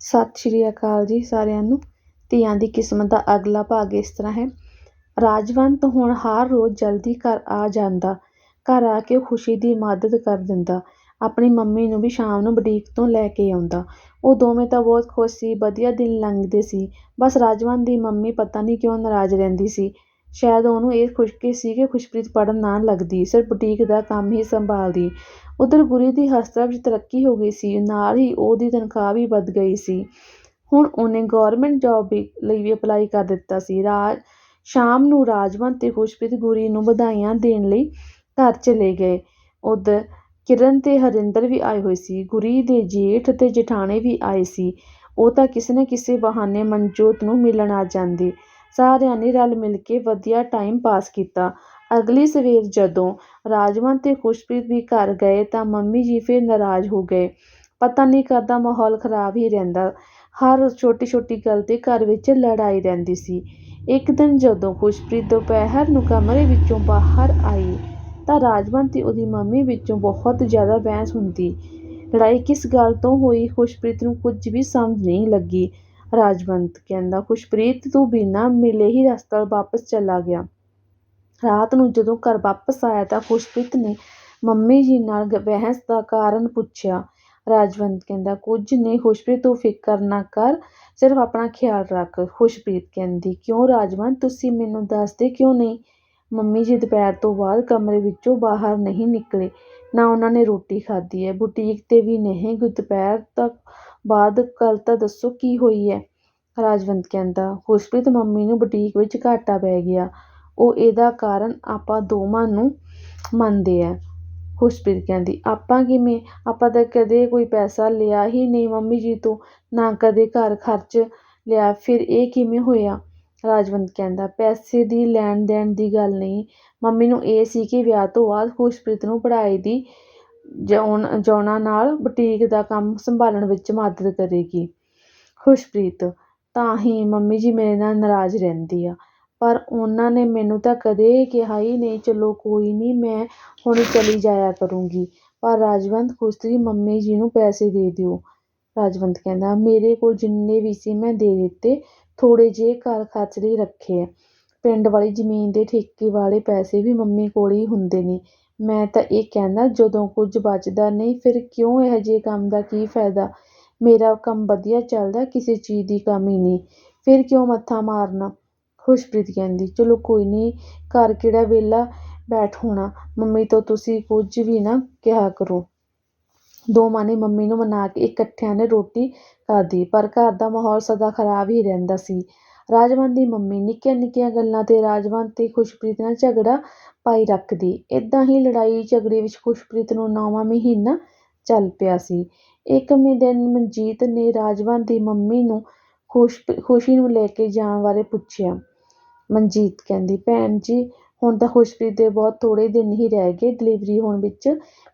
ਸਤਿ ਸ਼੍ਰੀ ਅਕਾਲ ਜੀ ਸਾਰਿਆਂ ਨੂੰ। ਧੀਆਂ ਦੀ ਕਿਸਮਤ ਦਾ ਅਗਲਾ ਭਾਗ ਇਸ ਤਰ੍ਹਾਂ ਹੈ। ਰਾਜਵੰਤ ਹੁਣ ਹਰ ਰੋਜ਼ ਜਲਦੀ ਘਰ ਆ ਜਾਂਦਾ। ਘਰ ਆ ਕੇ ਖੁਸ਼ੀ ਦੀ ਮਦਦ ਕਰ ਦਿੰਦਾ। ਆਪਣੀ ਮੰਮੀ ਨੂੰ ਵੀ ਸ਼ਾਮ ਨੂੰ ਬੁਟੀਕ ਤੋਂ ਲੈ ਕੇ ਆਉਂਦਾ। ਉਹ ਦੋਵੇਂ ਤਾਂ ਬਹੁਤ ਖੁਸ਼ ਸੀ, ਵਧੀਆ ਦਿਨ ਲੰਘਦੇ ਸੀ। ਬਸ ਰਾਜਵੰਤ ਦੀ ਮੰਮੀ ਪਤਾ ਨਹੀਂ ਕਿਉਂ ਨਾਰਾਜ਼ ਰਹਿੰਦੀ ਸੀ। ਸ਼ਾਇਦ ਉਹਨੂੰ ਇਹ ਖੁਸ਼ਕੀ ਸੀ ਕਿ ਖੁਸ਼ਪ੍ਰੀਤ ਪੜ੍ਹਨ ਨਾ ਲੱਗਦੀ, ਸਿਰਫ ਬੁਟੀਕ ਦਾ ਕੰਮ ਹੀ ਸੰਭਾਲਦੀ। ਉੱਧਰ ਗੁਰੀ ਦੀ ਹਸਪਤਾਲ ਵਿੱਚ ਤਰੱਕੀ ਹੋ ਗਈ ਸੀ, ਨਾਲ ਹੀ ਉਹਦੀ ਤਨਖਾਹ ਵੀ ਵੱਧ ਗਈ ਸੀ। ਹੁਣ ਉਹਨੇ ਗੌਰਮੈਂਟ ਜੌਬ ਵੀ ਲਈ ਵੀ ਅਪਲਾਈ ਕਰ ਦਿੱਤਾ ਸੀ। ਰਾਜ ਸ਼ਾਮ ਨੂੰ ਰਾਜਵੰਤ ਤੇ ਖੁਸ਼ਪ੍ਰੀਤ ਗੁਰੀ ਨੂੰ ਵਧਾਈਆਂ ਦੇਣ ਲਈ ਘਰ ਚਲੇ ਗਏ। ਉੱਧਰ ਕਿਰਨ ਤੇ ਹਰਿੰਦਰ ਵੀ ਆਏ ਹੋਏ ਸੀ। ਗੁਰੀ ਦੇ ਜੇਠ ਤੇ ਜਠਾਣੇ ਵੀ ਆਏ ਸੀ। ਉਹ ਤਾਂ ਕਿਸੇ ਨਾ ਕਿਸੇ ਬਹਾਨੇ ਮਨਜੋਤ ਨੂੰ ਮਿਲਣ ਆ ਜਾਂਦੇ। ਸਾਰਿਆਂ ਨੇ ਰਲ ਮਿਲ ਕੇ ਵਧੀਆ ਟਾਈਮ ਪਾਸ ਕੀਤਾ। ਅਗਲੀ ਸਵੇਰ ਜਦੋਂ ਰਾਜਵੰਤ ਤੇ ਖੁਸ਼ਪ੍ਰੀਤ ਵੀ ਘਰ ਗਏ ਤਾਂ ਮੰਮੀ ਜੀ ਫਿਰ ਨਾਰਾਜ਼ ਹੋ ਗਏ। ਪਤਾ ਨਹੀਂ ਕਰਦਾ ਮਾਹੌਲ ਖਰਾਬ ਹੀ ਰਹਿੰਦਾ। ਹਰ ਛੋਟੀ ਛੋਟੀ ਗੱਲ ਤੇ ਘਰ ਵਿੱਚ ਲੜਾਈ ਰਹਿੰਦੀ ਸੀ। ਇੱਕ ਦਿਨ ਜਦੋਂ ਖੁਸ਼ਪ੍ਰੀਤ ਦੁਪਹਿਰ ਨੂੰ ਕਮਰੇ ਵਿੱਚੋਂ ਬਾਹਰ ਆਈ ਤਾਂ ਰਾਜਵੰਤ ਤੇ ਉਹਦੀ ਮੰਮੀ ਵਿੱਚੋਂ ਬਹੁਤ ਜ਼ਿਆਦਾ ਬਹਿਸ ਹੁੰਦੀ। ਲੜਾਈ ਕਿਸ ਗੱਲ ਤੋਂ ਹੋਈ ਖੁਸ਼ਪ੍ਰੀਤ ਨੂੰ ਕੁਝ ਵੀ ਸਮਝ ਨਹੀਂ ਲੱਗੀ। ਰਾਜਵੰਤ ਕਹਿੰਦਾ, ਖੁਸ਼ਪ੍ਰੀਤ, ਤੂੰ ਬਿਨਾਂ ਮਿਲੇ ਹੀ ਰਸਤਾ ਵਾਪਸ ਚਲਾ ਗਿਆ। ਰਾਤ ਨੂੰ ਜਦੋਂ ਘਰ ਵਾਪਸ ਆਇਆ ਤਾਂ ਖੁਸ਼ਪ੍ਰੀਤ ਨੇ ਮੰਮੀ ਜੀ ਨਾਲ ਬਹਿਸ ਦਾ ਕਾਰਨ ਪੁੱਛਿਆ। ਰਾਜਵੰਤ ਕਹਿੰਦਾ, ਕੁਝ ਨਹੀਂ ਖੁਸ਼ਪ੍ਰੀਤ, ਤੂੰ ਫਿਕਰ ਨਾ ਕਰ, ਸਿਰਫ ਆਪਣਾ ਖਿਆਲ ਰੱਖ। ਖੁਸ਼ਪ੍ਰੀਤ ਕਹਿੰਦੀ, ਕਿਉਂ ਰਾਜਵੰਤ, ਤੁਸੀਂ ਮੈਨੂੰ ਦੱਸਦੇ ਕਿਉਂ ਨਹੀਂ? ਮੰਮੀ ਜੀ ਦੁਪਹਿਰ ਤੋਂ ਬਾਅਦ ਕਮਰੇ ਵਿੱਚੋਂ ਬਾਹਰ ਨਹੀਂ ਨਿਕਲੇ। ਨਾ ਉਹਨਾਂ ਨੇ ਰੋਟੀ ਖਾਧੀ ਹੈ। ਬੁਟੀਕ ਤੇ ਵੀ ਨਹੀਂ ਗਏ ਦੁਪਹਿਰ ਤੱਕ ਬਾਅਦ ਕੱਲ ਤਾਂ ਦੱਸੋ ਕੀ ਹੋਈ ਹੈ? ਰਾਜਵੰਤ ਕਹਿੰਦਾ, ਖੁਸ਼ਪ੍ਰੀਤ, ਮੰਮੀ ਨੂੰ ਬੁਟੀਕ ਵਿੱਚ ਘਾਟਾ ਪੈ ਗਿਆ। ਉਹ ਇਹਦਾ ਕਾਰਨ ਆਪਾਂ ਦੋਵਾਂ ਨੂੰ ਮੰਨਦੇ ਆ। ਖੁਸ਼ਪ੍ਰੀਤ ਕਹਿੰਦੀ, ਆਪਾਂ ਕਿਵੇਂ? ਆਪਾਂ ਤਾਂ ਕਦੇ ਕੋਈ ਪੈਸਾ ਲਿਆ ਹੀ ਨਹੀਂ ਮੰਮੀ ਜੀ ਤੋਂ, ਨਾ ਕਦੇ ਘਰ ਖਰਚ ਲਿਆ। ਫਿਰ ਇਹ ਕਿਵੇਂ ਹੋਇਆ? ਰਾਜਵੰਤ ਕਹਿੰਦਾ, ਪੈਸੇ ਦੀ ਲੈਣ ਦੇਣ ਦੀ ਗੱਲ ਨਹੀਂ। ਮੰਮੀ ਨੂੰ ਇਹ ਸੀ ਕਿ ਵਿਆਹ ਤੋਂ ਬਾਅਦ ਖੁਸ਼ਪ੍ਰੀਤ ਨੂੰ ਪੜ੍ਹਾਈ ਦੀ ਜਾਉਣ, ਜਾਉਣਾ ਨਾਲ ਬੁਟੀਕ ਦਾ ਕੰਮ ਸੰਭਾਲਣ ਵਿੱਚ ਮਦਦ ਕਰੇਗੀ। ਖੁਸ਼ਪ੍ਰੀਤ ਤਾਂ ਹੀ ਮੰਮੀ ਜੀ ਮੇਰੇ ਨਾਲ ਨਾਰਾਜ਼ ਰਹਿੰਦੀ ਆ। ਪਰ ਉਹਨਾਂ ਨੇ ਮੈਨੂੰ ਤਾਂ ਕਦੇ ਕਿਹਾ ਹੀ ਨਹੀਂ, ਚਲੋ ਕੋਈ ਨਹੀਂ, ਮੈਂ ਹੁਣ ਚਲੀ ਜਾਇਆ ਕਰੂੰਗੀ। ਪਰ ਰਾਜਵੰਤ ਤੁਸੀਂ ਮੰਮੀ ਜੀ ਨੂੰ ਪੈਸੇ ਦੇ ਦਿਓ। ਰਾਜਵੰਤ ਕਹਿੰਦਾ, ਮੇਰੇ ਕੋਲ ਜਿੰਨੇ ਵੀ ਸੀ ਮੈਂ ਦੇ ਦਿੱਤੇ, ਥੋੜ੍ਹੇ ਜਿਹੇ ਘਰ ਖਰਚ ਲਈ ਰੱਖੇ ਆ। ਪਿੰਡ ਵਾਲੀ ਜ਼ਮੀਨ ਦੇ ਠੇਕੇ ਵਾਲੇ ਪੈਸੇ ਵੀ ਮੰਮੀ ਕੋਲ ਹੀ ਹੁੰਦੇ ਨੇ। ਮੈਂ ਤਾਂ ਇਹ ਕਹਿੰਦਾ, ਜਦੋਂ ਕੁਝ ਬਚਦਾ ਨਹੀਂ, ਫਿਰ ਕਿਉਂ ਇਹੋ ਜਿਹੇ ਕੰਮ ਦਾ ਕੀ ਫਾਇਦਾ? ਮੇਰਾ ਕੰਮ ਵਧੀਆ ਚੱਲਦਾ, ਕਿਸੇ ਚੀਜ਼ ਦੀ ਕਮੀ ਨਹੀਂ। ਫਿਰ ਕਿਉਂ ਮੱਥਾ ਮਾਰਨਾ? ਖੁਸ਼ਪ੍ਰੀਤ ਕਹਿੰਦੀ, ਚਲੋ ਕੋਈ ਨਹੀਂ ਘਰ ਕਿਹੜਾ ਵਿਹਲਾ ਬੈਠ ਹੋਣਾ ਮੰਮੀ ਤੋਂ ਤੁਸੀਂ ਕੁਝ ਵੀ ਨਾ ਕਿਹਾ ਕਰੋ। ਦੋਵਾਂ ਨੇ ਮੰਮੀ ਨੂੰ ਮਨਾ ਕੇ ਇਕੱਠਿਆਂ ਨੇ ਰੋਟੀ ਖਾਧੀ ਪਰ ਘਰ ਦਾ ਮਾਹੌਲ ਸਦਾ ਖਰਾਬ ਹੀ ਰਹਿੰਦਾ ਸੀ। ਰਾਜਵੰਤ ਦੀ ਮੰਮੀ ਨਿੱਕੀਆਂ ਨਿੱਕੀਆਂ ਗੱਲਾਂ ਤੇ ਰਾਜਵੰਤ ਤੇ ਖੁਸ਼ਪ੍ਰੀਤ ਨਾਲ ਝਗੜਾ ਪਾਈ ਰੱਖਦੀ। ਇਦਾਂ ਹੀ ਲੜਾਈ ਝਗੜੇ ਵਿੱਚ ਖੁਸ਼ਪ੍ਰੀਤ ਨੂੰ ਨੌਵਾਂ ਮਹੀਨਾ ਚੱਲ ਪਿਆ ਸੀ। ਇੱਕ ਦਿਨ ਮਨਜੀਤ ਨੇ ਰਾਜਵੰਤ ਦੀ ਮੰਮੀ ਨੂੰ ਖੁਸ਼ ਖੁਸ਼ੀ ਨੂੰ ਲੈ ਕੇ ਜਾਣ ਬਾਰੇ ਪੁੱਛਿਆ। ਮਨਜੀਤ ਕਹਿੰਦੀ, ਭੈਣ ਜੀ, ਹੁਣ ਤਾਂ ਖੁਸ਼ਪ੍ਰੀਤ ਦੇ ਬਹੁਤ ਥੋੜ੍ਹੇ ਦਿਨ ਹੀ ਰਹਿ ਗਏ ਡਿਲੀਵਰੀ ਹੋਣ ਵਿੱਚ।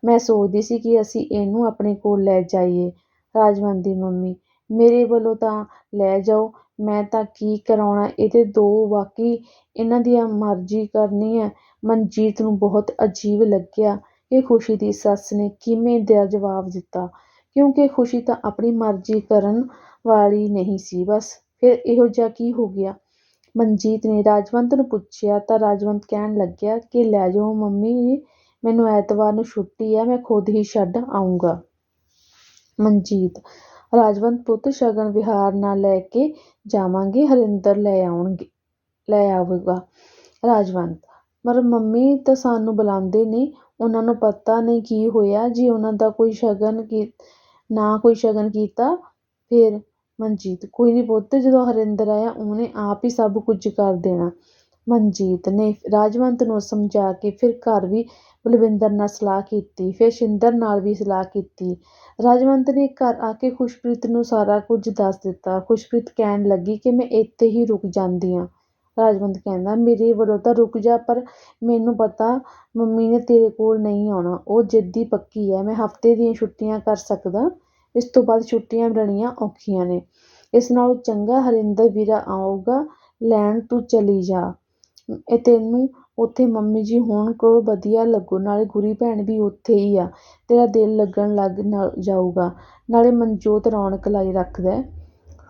ਮੈਂ ਸੋਚਦੀ ਸੀ ਕਿ ਅਸੀਂ ਇਹਨੂੰ ਆਪਣੇ ਕੋਲ ਲੈ ਜਾਈਏ। ਰਾਜਵੰਤ ਦੀ ਮੰਮੀ, ਮੇਰੇ ਵੱਲੋਂ ਤਾਂ ਲੈ ਜਾਓ। ਮੈਂ ਤਾਂ ਕੀ ਕਰਾਉਣਾ? ਇਹਦੇ ਦੋ ਬਾਕੀ ਇਹਨਾਂ ਦੀਆਂ ਮਰਜ਼ੀ ਕਰਨੀ ਹੈ। ਮਨਜੀਤ ਨੂੰ ਬਹੁਤ ਅਜੀਬ ਲੱਗਿਆ ਕਿ ਖੁਸ਼ੀ ਦੀ ਸੱਸ ਨੇ ਕਿਵੇਂ ਦਾ ਜਵਾਬ ਦਿੱਤਾ। ਕਿਉਂਕਿ ਖੁਸ਼ੀ ਤਾਂ ਆਪਣੀ ਮਰਜ਼ੀ ਕਰਨ ਵਾਲੀ ਨਹੀਂ ਸੀ, ਬਸ ਫਿਰ ਇਹੋ ਜਿਹਾ ਕੀ ਹੋ ਗਿਆ? ਮਨਜੀਤ ਨੇ ਰਾਜਵੰਤ ਨੂੰ ਪੁੱਛਿਆ ਤਾਂ ਰਾਜਵੰਤ ਕਹਿਣ ਲੱਗਿਆ ਕਿ ਲੈ ਜਾਓ ਮੰਮੀ ਮੈਨੂੰ ਐਤਵਾਰ ਨੂੰ ਛੁੱਟੀ ਹੈ ਮੈਂ ਖੁਦ ਹੀ ਛੱਡ ਆਊਂਗਾ। ਮਨਜੀਤ, ਰਾਜਵੰਤ ਪੁੱਤ ਸ਼ਗਨ ਵਿਹਾਰ ਨਾਲ ਲੈ ਕੇ ਜਾਵਾਂਗੇ, ਹਰਿੰਦਰ ਲੈ ਆਉਣਗੇ, ਲੈ ਆਵੇਗਾ ਰਾਜਵੰਤ, ਪਰ ਮੰਮੀ ਤਾਂ ਸਾਨੂੰ ਬੁਲਾਉਂਦੇ ਨਹੀਂ ਉਹਨਾਂ ਨੂੰ ਪਤਾ ਨਹੀਂ ਕੀ ਹੋਇਆ, ਜੇ ਉਹਨਾਂ ਦਾ ਕੋਈ ਸ਼ਗਨ ਕੀ, ਨਾ ਕੋਈ ਸ਼ਗਨ ਕੀਤਾ, ਫਿਰ ਮਨਜੀਤ, ਕੋਈ ਨਹੀਂ ਪੁੱਤ, ਜਦੋਂ ਹਰਿੰਦਰ ਆਇਆ, ਉਹਨੇ ਆਪ ਹੀ ਸਭ ਕੁਝ ਕਰ ਦੇਣਾ। ਮਨਜੀਤ ਨੇ ਰਾਜਵੰਤ ਨੂੰ ਸਮਝਾ ਕੇ ਫਿਰ ਘਰ ਵੀ ਬਲਵਿੰਦਰ ਨਾਲ ਸਲਾਹ ਕੀਤੀ, ਫਿਰ ਸ਼ਿੰਦਰ ਨਾਲ ਵੀ ਸਲਾਹ ਕੀਤੀ। ਰਾਜਵੰਤ ਨੇ ਘਰ ਆ ਕੇ ਖੁਸ਼ਪ੍ਰੀਤ ਨੂੰ ਸਾਰਾ ਕੁਝ ਦੱਸ ਦਿੱਤਾ। ਖੁਸ਼ਪ੍ਰੀਤ ਕਹਿਣ ਲੱਗੀ ਕਿ ਮੈਂ ਇੱਥੇ ਹੀ ਰੁਕ ਜਾਂਦੀ ਹਾਂ। ਰਾਜਵੰਤ ਕਹਿੰਦਾ, ਮੇਰੇ ਵੱਲੋਂ ਤਾਂ ਰੁਕ ਜਾ, ਪਰ ਮੈਨੂੰ ਪਤਾ ਮੰਮੀ ਨੇ ਤੇਰੇ ਕੋਲ ਨਹੀਂ ਆਉਣਾ। ਉਹ ਜਿੱਦੀ ਪੱਕੀ ਹੈ। ਮੈਂ ਹਫ਼ਤੇ ਦੀਆਂ ਛੁੱਟੀਆਂ ਕਰ ਸਕਦਾ ਇਸ ਤੋਂ ਬਾਅਦ ਛੁੱਟੀਆਂ ਮਿਲਣੀਆਂ ਔਖੀਆਂ ਨੇ। ਇਸ ਨਾਲੋਂ ਚੰਗਾ ਹਰਿੰਦਰ ਵੀਰਾ ਆਊਗਾ, ਲੈਣ ਤੂੰ ਚਲੀ ਜਾ। ਇਹ ਤੈਨੂੰ ਉੱਥੇ ਮੰਮੀ ਜੀ ਹੋਣ ਕੋਲ ਵਧੀਆ ਲੱਗੂ, ਨਾਲੇ ਗੁਰੀ ਭੈਣ ਵੀ ਉੱਥੇ ਹੀ ਆ, ਤੇਰਾ ਦਿਲ ਲੱਗਣ ਲੱਗ ਜਾਊਗਾ, ਨਾਲੇ ਮਨਜੋਤ ਰੌਣਕ ਲਾਈ ਰੱਖਦਾ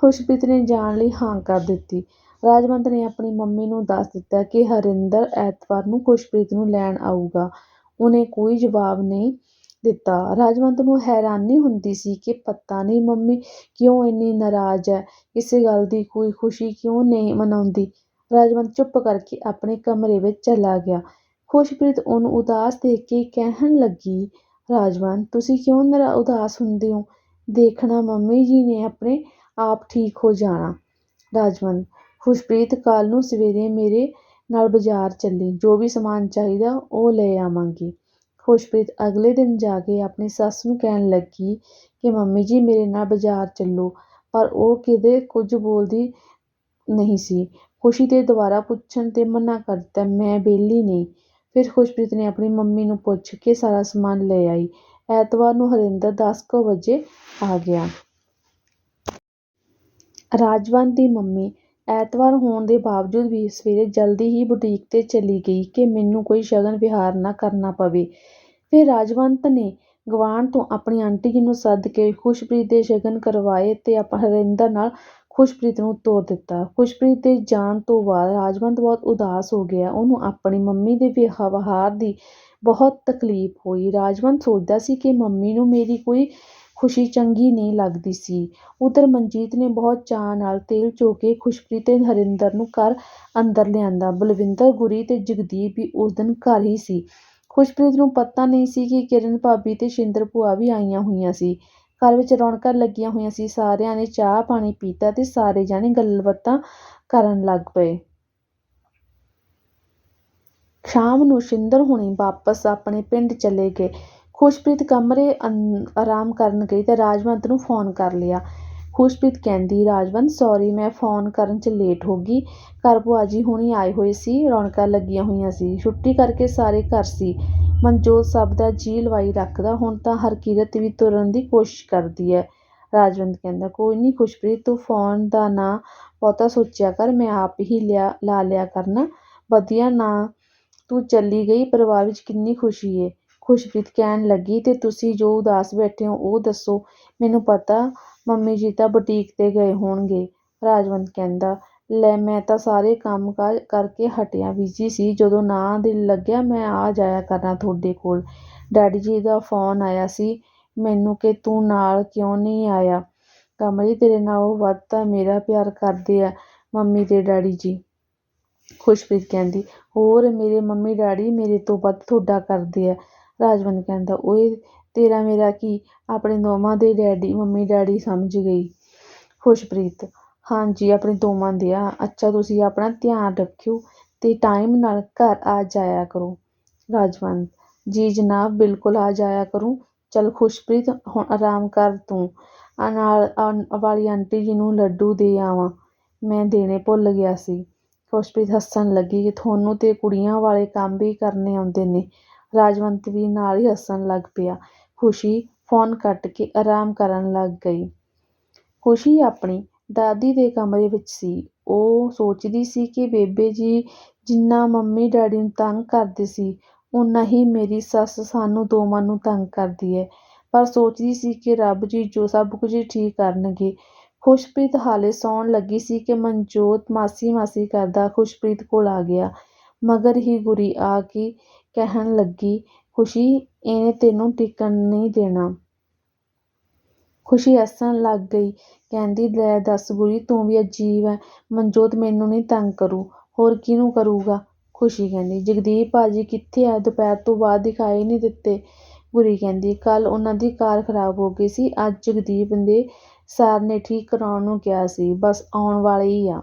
ਖੁਸ਼ਪ੍ਰੀਤ ਨੇ ਜਾਣ ਲਈ ਹਾਂ ਕਰ ਦਿੱਤੀ। ਰਾਜਵੰਤ ਨੇ ਆਪਣੀ ਮੰਮੀ ਨੂੰ ਦੱਸ ਦਿੱਤਾ ਕਿ ਹਰਿੰਦਰ ਐਤਵਾਰ ਨੂੰ ਖੁਸ਼ਪ੍ਰੀਤ ਨੂੰ ਲੈਣ ਆਊਗਾ। ਉਹਨੇ ਕੋਈ ਜਵਾਬ ਨਹੀਂ ਦਿੱਤਾ। ਰਾਜਵੰਤ ਨੂੰ ਹੈਰਾਨੀ ਹੁੰਦੀ ਸੀ ਕਿ ਪਤਾ ਨਹੀਂ ਮੰਮੀ ਕਿਉਂ ਇੰਨੀ ਨਾਰਾਜ਼ ਹੈ ਕਿਸੇ ਗੱਲ ਦੀ ਕੋਈ ਖੁਸ਼ੀ ਕਿਉਂ ਨਹੀਂ ਮਨਾਉਂਦੀ। ਰਾਜਵੰਤ ਚੁੱਪ ਕਰਕੇ ਆਪਣੇ ਕਮਰੇ ਵਿੱਚ ਚਲਾ ਗਿਆ। ਖੁਸ਼ਪ੍ਰੀਤ ਉਹਨੂੰ ਉਦਾਸ ਦੇਖ ਕੇ ਕਹਿਣ ਲੱਗੀ, ਰਾਜਵੰਤ, ਤੁਸੀਂ ਕਿਉਂ ਨਰਾ, ਉਦਾਸ ਹੁੰਦੇ ਹੋ? ਦੇਖਣਾ ਮੰਮੀ ਜੀ ਨੇ ਆਪਣੇ ਆਪ ਠੀਕ ਹੋ ਜਾਣਾ। ਰਾਜਵੰਤ, ਖੁਸ਼ਪ੍ਰੀਤ ਕੱਲ ਨੂੰ ਸਵੇਰੇ ਮੇਰੇ ਨਾਲ ਬਾਜ਼ਾਰ ਚੱਲੀ। ਜੋ ਵੀ ਸਮਾਨ ਚਾਹੀਦਾ ਉਹ ਲੈ ਆਵਾਂਗੀ। ਖੁਸ਼ਪ੍ਰੀਤ ਅਗਲੇ ਦਿਨ ਜਾ ਕੇ ਆਪਣੀ ਸੱਸ ਨੂੰ ਕਹਿਣ ਲੱਗੀ ਕਿ ਮੰਮੀ ਜੀ, ਮੇਰੇ ਨਾਲ ਬਾਜ਼ਾਰ ਚੱਲੋ। ਪਰ ਉਹ ਕਿਤੇ ਕੁਝ ਬੋਲਦੀ ਨਹੀਂ ਸੀ। ਖੁਸ਼ੀ ਦੇ ਦੁਬਾਰਾ ਪੁੱਛਣ ਤੇ ਮਨਾ ਕਰ ਦਿੱਤਾ ਮੈਂ ਵਿਹਲੀ ਨਹੀਂ। ਫਿਰ ਖੁਸ਼ਪ੍ਰੀਤ ਨੇ ਆਪਣੀ ਮੰਮੀ ਨੂੰ ਪੁੱਛ ਕੇ ਸਾਰਾ ਸਮਾਨ ਲੈ ਆਈ। ਐਤਵਾਰ ਨੂੰ ਹਰਿੰਦਰ ਦਸ ਕੁ ਵਜੇ ਆ ਗਿਆ। ਰਾਜਵੰਤ ਦੀ ਮੰਮੀ ਐਤਵਾਰ ਹੋਣ ਦੇ ਬਾਵਜੂਦ ਵੀ ਸਵੇਰੇ ਜਲਦੀ ਹੀ ਬੁਟੀਕ 'ਤੇ ਚਲੀ ਗਈ ਕਿ ਮੈਨੂੰ ਕੋਈ ਸ਼ਗਨ ਵਿਹਾਰ ਨਾ ਕਰਨਾ ਪਵੇ। ਫਿਰ ਰਾਜਵੰਤ ਨੇ ਗਵਾਂਢ ਤੋਂ ਆਪਣੀ ਆਂਟੀ ਜੀ ਨੂੰ ਸੱਦ ਕੇ ਖੁਸ਼ਪ੍ਰੀਤ ਦੇ ਸ਼ਗਨ ਕਰਵਾਏ ਤੇ ਆਪਾਂ ਹਰਿੰਦਰ ਨਾਲ ਖੁਸ਼ਪ੍ਰੀਤ ਨੂੰ ਤੋਰ ਦਿੱਤਾ। ਖੁਸ਼ਪ੍ਰੀਤ ਦੇ ਜਾਣ ਤੋਂ ਬਾਅਦ ਰਾਜਵੰਤ ਬਹੁਤ ਉਦਾਸ ਹੋ ਗਿਆ। ਉਹਨੂੰ ਆਪਣੀ ਮੰਮੀ ਦੇ ਵਿਵਹਾਰ ਦੀ ਬਹੁਤ ਤਕਲੀਫ ਹੋਈ। ਰਾਜਵੰਤ ਸੋਚਦਾ ਸੀ ਕਿ ਮੰਮੀ ਨੂੰ ਮੇਰੀ ਕੋਈ ਖੁਸ਼ੀ ਚੰਗੀ ਨਹੀਂ ਲੱਗਦੀ ਸੀ। ਉੱਧਰ ਮਨਜੀਤ ਨੇ ਬਹੁਤ ਚਾਅ ਨਾਲ ਤੇਲ ਚੋ ਕੇ ਖੁਸ਼ਪ੍ਰੀਤ ਤੇ ਹਰਿੰਦਰ ਨੂੰ ਘਰ ਅੰਦਰ ਲਿਆਂਦਾ। ਬਲਵਿੰਦਰ, ਗੁਰੀ ਤੇ ਜਗਦੀਪ ਵੀ ਉਸ ਦਿਨ ਘਰ ਹੀ ਸੀ। ਖੁਸ਼ਪ੍ਰੀਤ ਨੂੰ ਪਤਾ ਨਹੀਂ ਸੀ ਕਿ ਕਿਰਨ ਭਾਬੀ ਤੇ ਸ਼ਿੰਦਰ ਭੂਆ ਵੀ ਆਈਆਂ ਹੋਈਆਂ ਸੀ। ਘਰ ਵਿੱਚ ਰੌਣਕਾਂ ਲੱਗੀਆਂ ਹੋਈਆਂ ਸੀ। ਸਾਰਿਆਂ ਨੇ ਚਾਹ ਪਾਣੀ ਪੀਤਾ ਤੇ ਸਾਰੇ ਜਾਣੇ ਗੱਲਬਾਤਾਂ ਕਰਨ ਲੱਗ ਪਏ। ਸ਼ਾਮ ਨੂੰ ਸ਼ਿੰਦਰ ਹੁਣੀ ਵਾਪਸ ਆਪਣੇ ਪਿੰਡ ਚਲੇ ਗਏ। ਖੁਸ਼ਪ੍ਰੀਤ ਕਮਰੇ ਅੰ, ਆਰਾਮ ਕਰਨ ਗਈ ਤਾਂ ਰਾਜਵੰਤ ਨੂੰ ਫੋਨ ਕਰ ਲਿਆ। ਖੁਸ਼ਪ੍ਰੀਤ ਕਹਿੰਦੀ, ਰਾਜਵੰਤ ਸੌਰੀ ਮੈਂ ਫੋਨ ਕਰਨ 'ਚ ਲੇਟ ਹੋ ਗਈ। ਘਰ ਭੂਆ ਜੀ ਹੁਣੀ ਆਏ ਹੋਏ ਸੀ, ਰੌਣਕਾਂ ਲੱਗੀਆਂ ਹੋਈਆਂ ਸੀ। ਛੁੱਟੀ ਕਰਕੇ ਸਾਰੇ ਘਰ ਸੀ। ਮਨਜੋਤ ਸਭ ਦਾ ਜੀ ਲਵਾਈ ਰੱਖਦਾ, ਹੁਣ ਤਾਂ ਹਰਕੀਰਤ ਵੀ ਤੁਰਨ ਦੀ ਕੋਸ਼ਿਸ਼ ਕਰਦੀ ਹੈ। ਰਾਜਵੰਤ ਕਹਿੰਦਾ, ਕੋਈ ਨਹੀਂ ਖੁਸ਼ਪ੍ਰੀਤ, ਤੂੰ ਫੋਨ ਦਾ ਨਾ ਬਹੁਤਾ ਸੋਚਿਆ ਕਰ, ਮੈਂ ਆਪ ਹੀ ਲਿਆ, ਲਾ ਲਿਆ ਕਰਨਾ। ਵਧੀਆ ਨਾ ਤੂੰ ਚੱਲੀ ਗਈ, ਪਰਿਵਾਰ ਵਿੱਚ ਕਿੰਨੀ ਖੁਸ਼ੀ ਏ। ਖੁਸ਼ਪ੍ਰੀਤ ਕਹਿਣ ਲੱਗੀ ਤੇ ਤੁਸੀਂ ਜੋ ਉਦਾਸ ਬੈਠੇ ਹੋ, ਉਹ ਦੱਸੋ। ਮੈਨੂੰ ਪਤਾ ਮੰਮੀ ਜੀ ਤਾਂ ਬੁਟੀਕ ਤੇ ਗਏ ਹੋਣਗੇ, ਰਾਜਵੰਤ ਕਹਿੰਦਾ। ਲੈ, ਮੈਂ ਤਾਂ ਸਾਰੇ ਕੰਮ ਕਾਜ ਕਰਕੇ ਹਟਿਆ, ਬਿਜ਼ੀ ਸੀ। ਜਦੋਂ ਨਾ ਦਿਲ ਲੱਗਿਆ, ਮੈਂ ਆ ਜਾਇਆ ਕਰਾਂ ਤੁਹਾਡੇ ਕੋਲ। ਡੈਡੀ ਜੀ ਦਾ ਫੋਨ ਆਇਆ ਸੀ, ਮੈਨੂੰ ਕਿ ਤੂੰ ਨਾਲ ਕਿਉਂ ਨਹੀਂ ਆਇਆ? ਕਮਲੀ, ਤੇਰੇ ਨਾਲੋਂ ਵੱਧ ਤਾਂ ਮੇਰਾ ਪਿਆਰ ਕਰਦੇ ਆ, ਮੰਮੀ ਤੇ ਡੈਡੀ ਜੀ। ਖੁਸ਼ਪ੍ਰੀਤ ਕਹਿੰਦੀ, ਹੋਰ ਮੇਰੇ ਮੰਮੀ ਡੈਡੀ ਮੇਰੇ ਤੋਂ ਵੱਧ ਤੁਹਾਡਾ ਕਰਦੇ ਆ। ਰਾਜਵੰਤ ਕਹਿੰਦਾ, ਓਏ, ਤੇਰਾ ਮੇਰਾ ਕੀ? ਆਪਣੇ ਦੋਵਾਂ ਦੇ ਡੈਡੀ, ਮੰਮੀ, ਡੈਡੀ ਸਮਝ ਗਈ। ਖੁਸ਼ਪ੍ਰੀਤ, ਹਾਂਜੀ, ਆਪਣੇ ਦੋਵਾਂ ਦੇ ਆ। ਅੱਛਾ, ਤੁਸੀਂ ਆਪਣਾ ਧਿਆਨ ਰੱਖਿਓ ਤੇ ਟਾਈਮ ਨਾਲ ਘਰ ਆ ਜਾਇਆ ਕਰੋ। ਰਾਜਵੰਤ ਜੀ ਜਨਾਬ, ਬਿਲਕੁਲ ਆ ਜਾਇਆ ਕਰੂੰ। ਚਲ ਖੁਸ਼ਪ੍ਰੀਤ, ਹੁਣ ਆਰਾਮ ਕਰ ਤੂੰ। ਆ ਨਾਲ ਵਾਲੀ ਆਂਟੀ ਜੀ ਨੂੰ ਲੱਡੂ ਦੇ ਆਵਾਂ। ਮੈਂ ਦੇਣੇ ਭੁੱਲ ਗਿਆ ਸੀ। ਖੁਸ਼ਪ੍ਰੀਤ ਹੱਸਣ ਲੱਗੀ ਕਿ ਤੁਹਾਨੂੰ ਤੇ ਕੁੜੀਆਂ ਵਾਲੇ ਕੰਮ ਵੀ ਕਰਨੇ ਆਉਂਦੇ ਨੇ। ਰਾਜਵੰਤ ਵੀ ਨਾਲ ਹੀ ਹੱਸਣ ਲੱਗ ਪਿਆ। ਖੁਸ਼ੀ ਫੋਨ ਕੱਟ ਕੇ ਆਰਾਮ ਕਰਨ ਲੱਗ ਗਈ। ਖੁਸ਼ੀ ਆਪਣੀ ਦਾਦੀ ਦੇ ਕਮਰੇ ਵਿੱਚ ਸੀ। ਉਹ ਸੋਚਦੀ ਸੀ ਕਿ ਬੇਬੇ ਜੀ ਜਿੰਨਾ ਮੰਮੀ ਡੈਡੀ ਨੂੰ ਤੰਗ ਕਰਦੇ ਸੀ, ਓਨਾ ਹੀ ਮੇਰੀ ਸੱਸ ਸਾਨੂੰ ਦੋਵਾਂ ਨੂੰ ਤੰਗ ਕਰਦੀ ਹੈ ਪਰ ਸੋਚਦੀ ਸੀ ਕਿ ਰੱਬ ਜੀ ਜੋ ਸਭ ਕੁਝ ਠੀਕ ਕਰਨਗੇ। ਖੁਸ਼ਪ੍ਰੀਤ ਹਾਲੇ ਸੌਣ ਲੱਗੀ ਸੀ ਕਿ ਮਨਜੋਤ ਮਾਸੀ ਮਾਸੀ ਕਰਦਾ ਖੁਸ਼ਪ੍ਰੀਤ ਕੋਲ ਆ ਗਿਆ। ਮਗਰ ਹੀ ਗੁਰੀ ਆ ਕੇ ਕਹਿਣ ਲੱਗੀ, ਖੁਸ਼ੀ, ਇਹਨੇ ਤੈਨੂੰ ਟਿਕਣ ਨਹੀਂ ਦੇਣਾ। ਖੁਸ਼ੀ ਹੱਸਣ ਲੱਗ ਗਈ, ਕਹਿੰਦੀ, ਲੈ ਦੱਸ ਗੁਰੀ ਤੂੰ ਵੀ ਅਜੀਬ ਹੈ ਮਨਜੋਤ ਮੈਨੂੰ ਨਹੀਂ ਤੰਗ ਕਰੂ, ਹੋਰ ਕਿਹਨੂੰ ਕਰੂਗਾ? ਖੁਸ਼ੀ ਕਹਿੰਦੀ, ਜਗਦੀਪ ਭਾਜੀ ਕਿੱਥੇ ਆ? ਦੁਪਹਿਰ ਤੋਂ ਬਾਅਦ ਦਿਖਾਈ ਨਹੀਂ ਦਿੱਤੇ। ਗੁਰੀ ਕਹਿੰਦੀ, ਕੱਲ ਉਹਨਾਂ ਦੀ ਕਾਰ ਖਰਾਬ ਹੋ ਗਈ ਸੀ, ਅੱਜ ਜਗਦੀਪ ਦੇ ਸਰ ਨੇ ਠੀਕ ਕਰਾਉਣ ਨੂੰ ਕਿਹਾ ਸੀ, ਬਸ ਆਉਣ ਵਾਲੇ ਹੀ ਆ।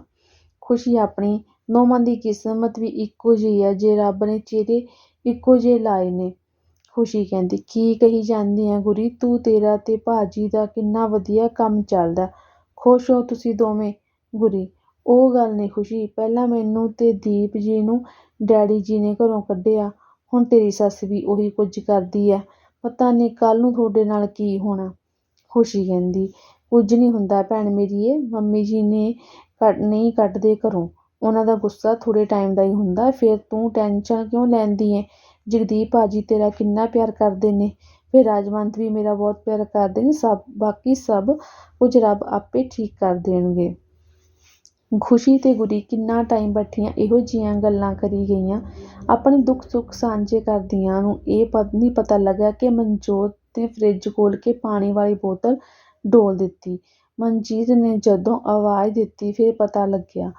ਖੁਸ਼ੀ ਆਪਣੀ ਦੋਵਾਂ ਦੀ ਕਿਸਮਤ ਵੀ ਇੱਕੋ ਜਿਹੀ ਹੈ ਜੇ ਰੱਬ ਨੇ ਚਿਹਰੇ ਇੱਕੋ ਜਿਹੇ ਲਾਏ ਨੇ। ਖੁਸ਼ੀ ਕਹਿੰਦੀ, ਕੀ ਕਹੀ ਜਾਂਦੀ ਹੈ ਗੁਰੀ? ਤੂੰ ਤੇਰਾ ਤੇ ਭਾਜੀ ਦਾ ਕਿੰਨਾ ਵਧੀਆ ਕੰਮ ਚੱਲਦਾ। ਖੁਸ਼ ਹੋ ਤੁਸੀਂ ਦੋਵੇਂ ਗੁਰੀ। ਉਹ ਗੱਲ ਨਹੀਂ ਖੁਸ਼ੀ। ਪਹਿਲਾਂ ਮੈਨੂੰ ਤੇ ਦੀਪ ਜੀ ਨੂੰ ਡੈਡੀ ਜੀ ਨੇ ਘਰੋਂ ਕੱਢਿਆ। ਹੁਣ ਤੇਰੀ ਸੱਸ ਵੀ ਉਹੀ ਕੁਝ ਕਰਦੀ ਹੈ ਪਤਾ ਨਹੀਂ ਕੱਲ ਨੂੰ ਤੁਹਾਡੇ ਨਾਲ ਕੀ ਹੋਣਾ। ਖੁਸ਼ੀ ਕਹਿੰਦੀ, ਕੁਝ ਨਹੀਂ ਹੁੰਦਾ ਭੈਣ ਮੇਰੀਏ। ਮੰਮੀ ਜੀ ਨੇ ਕੱਢ ਨਹੀਂ ਕੱਢਦੇ ਘਰੋਂ। ਉਹਨਾਂ ਦਾ ਗੁੱਸਾ ਥੋੜ੍ਹੇ ਟਾਈਮ ਦਾ ਹੀ ਹੁੰਦਾ। ਫਿਰ ਤੂੰ ਟੈਨਸ਼ਨ ਕਿਉਂ ਲੈਂਦੀ ਏ? ਜਗਦੀਪ ਭਾਅ ਜੀ ਤੇਰਾ ਕਿੰਨਾ ਪਿਆਰ ਕਰਦੇ ਨੇ। ਫਿਰ ਰਾਜਵੰਤ ਵੀ ਮੇਰਾ ਬਹੁਤ ਪਿਆਰ ਕਰਦੇ ਨੇ। ਸਭ, ਬਾਕੀ ਸਭ ਕੁਝ ਰੱਬ ਆਪੇ ਠੀਕ ਕਰ ਦੇਣਗੇ। ਖੁਸ਼ੀ ਤੇ ਗੁਰੀ ਕਿੰਨਾ ਟਾਈਮ ਬੈਠੀਆਂ, ਇਹੋ ਜਿਹੀਆਂ ਗੱਲਾਂ ਕਰੀ ਗਈਆਂ। ਆਪਣੇ ਦੁੱਖ ਸੁੱਖ ਸਾਂਝੇ ਕਰਦੀਆਂ ਨੂੰ ਇਹ ਪਤ, ਨਹੀਂ ਪਤਾ ਲੱਗਾ ਕਿ ਮਨਜੋਤ ਨੇ ਫਰਿੱਜ ਖੋਲ੍ਹ ਕੇ ਪਾਣੀ ਵਾਲੀ ਬੋਤਲ ਡੋਲ ਦਿੱਤੀ। ਮਨਜੀਤ ਨੇ ਜਦੋਂ ਆਵਾਜ਼ ਦਿੱਤੀ, ਫਿਰ ਪਤਾ ਲੱਗਿਆ